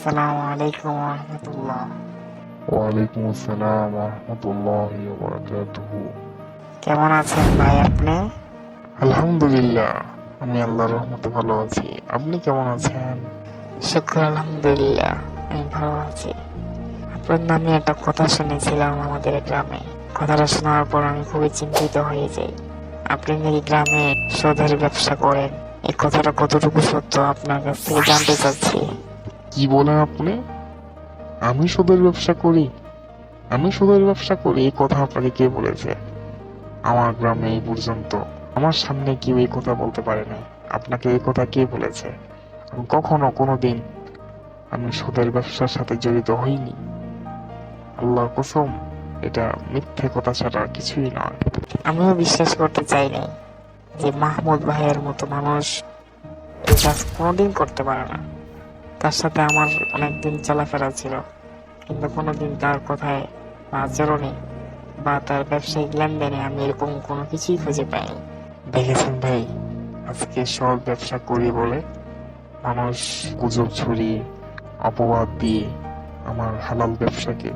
আসসালামু আলাইকুম রহমতুল্লাহ ওয়ালাইকুম আসসালাম রহমতুল্লাহ বারাকাতুহু কেমন আছেন ভাই আপনি? আলহামদুলিল্লাহ আমি আল্লাহর রহমতে ভালো আছি। আপনি কেমন আছেন? শুক্র আলহামদুলিল্লাহ আমি ভালো আছি। আপনার নামে একটা কথা শুনেছিলাম আমাদের গ্রামে। কথাটা শোনার পর আমি খুবই চিন্তিত হয়ে যাই। আপনি নাকি গ্রামে সোদের ব্যবসা করেন? এই কথাটা কতটুকু সত্য আপনার কাছ থেকে জানতে চাচ্ছি। কি বলেন আপনি? আমি সুদের ব্যবসা করি। আমি সুদের ব্যবসা করি, এই কথা আপনাকে কে বলেছে? আমার গ্রামে এই পর্যন্ত। আমার সামনে কেউ এই কথা বলতে পারে না আপনাকে এই কথা কে বলেছে? আমি কখনো কোনো দিন আমি সুদের ব্যবসার সাথে জড়িত হইনি। আল্লাহ কসম, এটা মিথ্যে কথা ছাড়া কিছুই নয়। আমিও বিশ্বাস করতে চাই না যে মাহমুদ ভাইয়ের মতো মানুষ কাজ কোনোদিন করতে পারে না। তার সাথে আমার অনেকদিন চলাফেরা ছিল। কিন্তু কোনোদিন তার কথায় আচরণে বা তার ব্যবসায়িক লেনদেনে আমি এরকম কোনো কিছুই খুঁজে পাইনি। দেখেছেন ভাই, আজকে সব ব্যবসা করি বলে মানুষ গুজব ছড়িয়ে, অপবাদ দিয়ে আমার হালাল ব্যবসাকে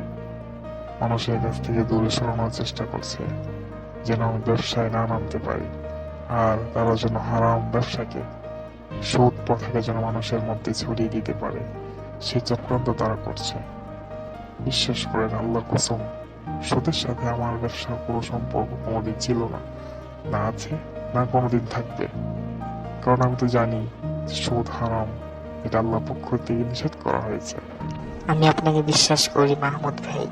মানুষের কাছ থেকে দূরে সরানোর চেষ্টা করছে, যেন আমি ব্যবসায় না নামতে পারি, আর তারা যেন হারাম ব্যবসাকে সুদ পথাকে যেন মানুষের মধ্যে ছড়িয়ে দিতে পারে। সে চক্রান্ত তারা করছে। বিশ্বাস করেন, আল্লাহ কসম সুদের সাথে আমার ব্যবসার কোনো সম্পর্ক কোনোদিন ছিল না। না আছে, না কোনোদিন থাকবে। কারণ আমি তো জানি সুদ হারাম, এটা আল্লাহ পক্ষ থেকে নিষেধ করা হয়েছে। আমি আপনাকে বিশ্বাস করি, মাহমুদ ভাই।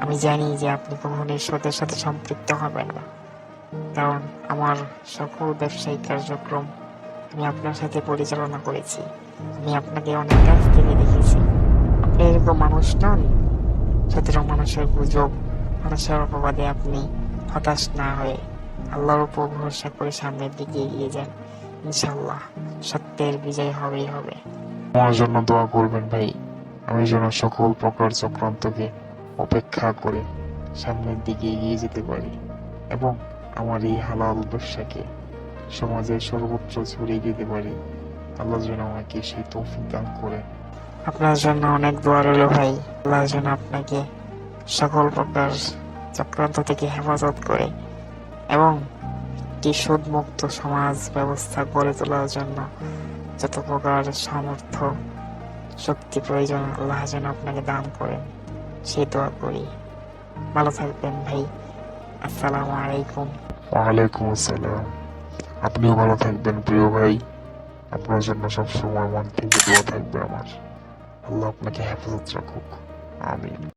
আমি জানি যে আপনি কখনোই সুদের সাথে সম্পৃক্ত হবেন না। কারণ আমার সকল ব্যবসায়িক কার্যক্রম আমি আপনার সাথে পরিচালনা করেছি। আমি আপনাকে অনেক কাছ থেকে দেখেছি। আপনি এরকম মানুষ নন। সুতরাং মানুষের গুজব, মানুষের অপবাদে আপনি হতাশ না হয়ে আল্লাহর উপর ভরসা করে সামনের দিকে এগিয়ে যান। ইনশাল্লাহ সত্যের বিজয় হবেই হবে। আমার জন্য দোয়া করবেন ভাই। আমি যেন সকল প্রকার চক্রান্তকে অপেক্ষা করে সামনের দিকে এগিয়ে যেতে পারি এবং আমার এই হালাল ব্যবসাকে সমাজের সর্বত্র ছড়িয়ে দিতে পারি। আল্লাহ যেন আমাকে সেই তৌফিক দান করে আপনার জন্য অনেক দোয়া রইল ভাই। আল্লাহ যেন আপনাকে সকল প্রকার চক্রান্ত থেকে হেফাজত করে এবং একটি সুদমুক্ত সমাজ ব্যবস্থা গড়ে তোলার জন্য যত প্রকার সামর্থ্য শক্তি প্রয়োজন আল্লাহ যেন আপনাকে দান করেন। সেই দোয়া করি। ভালো থাকবেন ভাই। আসসালামু আলাইকুম। ওয়ালাইকুম আসসালাম। আপনিও ভালো থাকবেন, প্রিয় ভাই। আপনার জন্য সবসময় মন থেকে দোয়া থাকবে আমার। আল্লাহ আপনাকে হেফাজত রাখুক। আমিন।